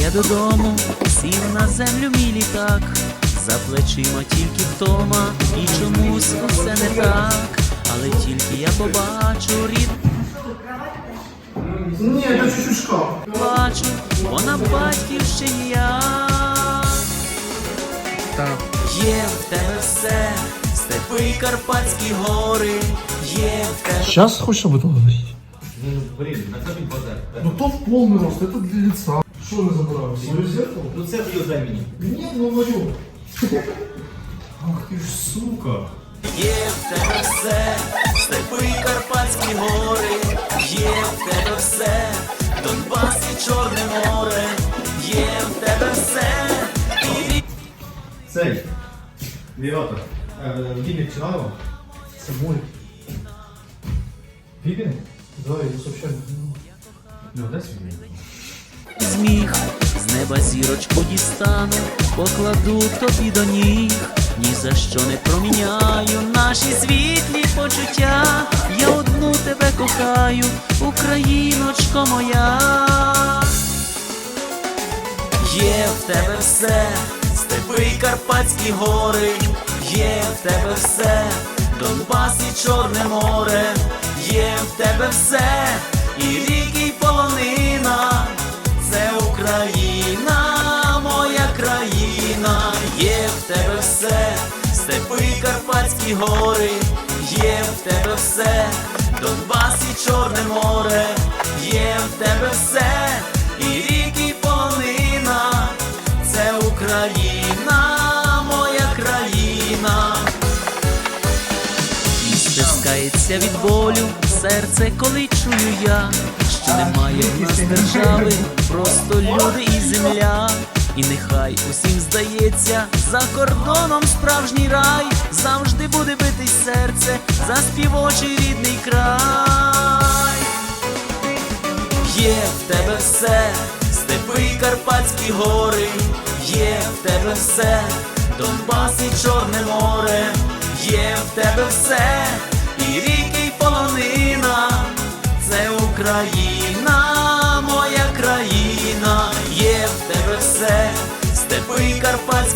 я додому, сів на землю мій літак, за плечима тільки втома, і чомусь усе не так, але тільки я побачу рід, Ні, це чуть-чуть шкаф. плачу, вона батьківщині я. Так. Є в тебе все, степи й карпатські гори, є в тебе. Сейчас хочешь об этом говорить? Ну, блин, на тобі базар. Ну то в полный рост, это для лица. Что не забрал? Свое зеркало? Ну це твій дай мені. Нет, ну мою. Ах ты ж сука. Є в тебе все, степи карпатські гори, є в тебе все, Донбас і Чорне море, є в тебе все, і рі- Цей. Віротор. Вільник читав? Это мой. Вільник? Да, я сообщаю. Ну, дай собі. Зміг, з неба зірочку дістану, покладу тобі до ніг, ні за що не проміняю наші світлі почуття. Я одну тебе кохаю, Україночко моя. Є в тебе все, степи й Карпатські гори, є в тебе все, Донбас і Чорне море, є в тебе все, і країна, є в тебе все, степи Карпатські гори, є в тебе все, Донбас і Чорне море, є в тебе все, і ріки, й полонина, це Україна, моя країна. І стискається від болю серце, коли чую я, що немає в нас держави, просто люди і земля. І нехай усім здається, за кордоном справжній рай завжди буде битись серце за співочий рідний край. Є в тебе все, степи й Карпатські гори, є в тебе все, Донбас і Чорне море, є в тебе все, і ріки,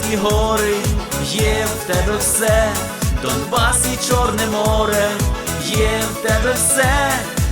Карпатські гори, є в тебе все, Донбас і Чорне море, є в тебе все, і